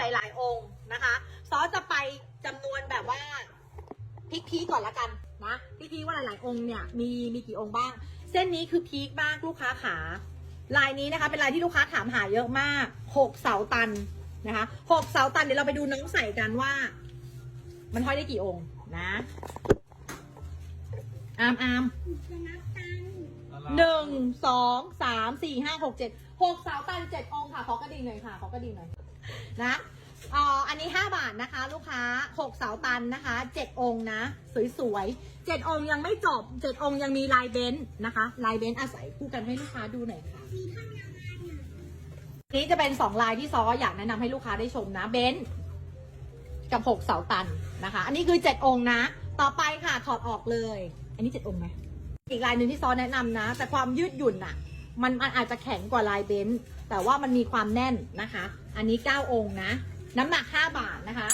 หลาย ๆ องค์นะคะซอสจะไปจำนวนแบบว่าพีคพีก่อนละกันนะพีคพีว่าหลาย ๆ องค์เนี่ยมีมีกี่องค์บ้าง เส้นนี้คือพีคมากลูกค้าขาลายนี้นะคะ เป็นลายที่ลูกค้าถามหาเยอะมากหกเสาตันนะคะหกเสาตันเดี๋ยวเราไปดูน้องใส่กันว่า มันห้อยได้กี่องค์นะอามอามจะนับตังค์หนึ่งสองสามสี่ห้าหกเจ็ดหกเสาตันเจ็ดองค์ค่ะขอกระดิ่งหน่อยค่ะขอกระดิ่งหน่อย นะอ๋ออันนี้ห้าบาทนะคะ ลูกค้าหกเสาตันนะคะเจ็ดองค์นะ สวยๆเจ็ดองค์ยังไม่จบเจ็ดองค์ยังมีลายเบนซ์นะคะลายเบนซ์อาศัยคู่กันให้ลูกค้าดูหน่อยค่ะมีท่านยังไงอะนี้จะเป็นสองลายที่ซออยากแนะนำให้ลูกค้าได้ชมนะเบนซ์กับหกเสาตันนะคะ อันนี้คือเจ็ดองค์นะ ต่อไปค่ะถอดออกเลย อันนี้เจ็ดองค์ไหมอีกลายหนึ่งที่ซอแนะนำนะ แต่ความยืดหยุ่นน่ะ มันมันอาจจะแข็งกว่าลายเบนซ์แต่ว่ามันมีความแน่นนะคะ อันนี้เก้าองค์นะ น้ำหนักห้าบาทนะคะ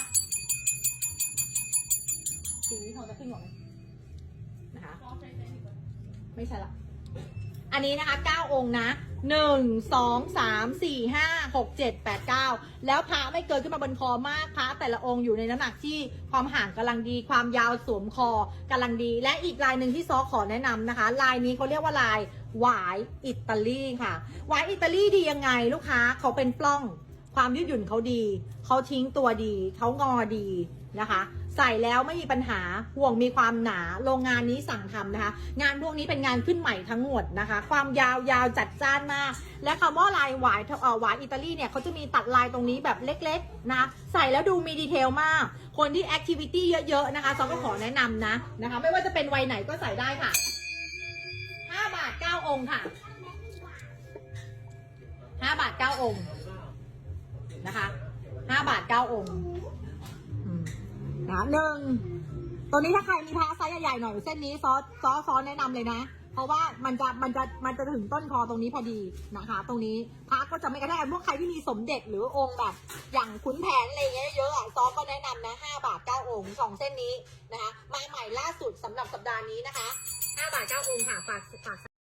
สีนี้ทองจะขึ้นกว่าไหมนะคะ ไม่ใช่ละ อันนี้นะคะ 9 องค์นะ 1 2 3 4 5 6 7 8 9 แล้วพระไม่เกินขึ้นมาบนคอมากพระแต่ละองค์อยู่ในน้ำหนักที่ความห่างกำลังดี ความยาวสวมคอกำลังดี และอีกลายหนึ่งที่ซอขอแนะนำนะคะ ลายนี้เขาเรียกว่าลาย หวายอิตาลีค่ะหวายอิตาลีดียังไงลูกค้าเขาเป็นปล้อง ความยืดหยุ่นเขาดี เขาทิ้งตัวดี เขางอดีนะคะ ใส่แล้วไม่มีปัญหาห่วงมีความหนาโรงงานนี้สั่งทำนะคะ งานพวกนี้เป็นงานขึ้นใหม่ทั้งหมดนะคะ ความยาวยาวจัดจ้านมาก และคำว่าลายหวายเออหวายอิตาลีเนี่ยเขาจะมีตัดลายตรงนี้แบบเล็กๆนะใส่แล้วดูมีดีเทลมาก คนที่แอคทิวิตี้เยอะๆนะคะซอก็ขอแนะนำนะนะคะ ไม่ว่าจะเป็นวัยไหนก็ใส่ได้ค่ะ องค์ค่ะ5บาท9องค์นะคะ5บาท9องค์นะหนึ่งตัวนี้ถ้าใครมีพระไซส์ใหญ่ๆหน่อยเส้นนี้ซอสซอสซอสแนะนำเลยนะ เพราะว่ามันจะมันจะมันจะถึงต้นคอตรงนี้พอดีนะคะ ตรงนี้พระก็จะไม่กระแทกพวกใครที่มีสมเด็จหรือองค์แบบ อย่างขุนแผนอะไรเงี้ยเยอะอะซอสก็แนะนำนะห้าบาทเก้าองค์สองเส้นนี้นะคะ มาใหม่ล่าสุดสำหรับสัปดาห์นี้นะคะห้าบาทเก้าองค์ค่ะฝากฝาก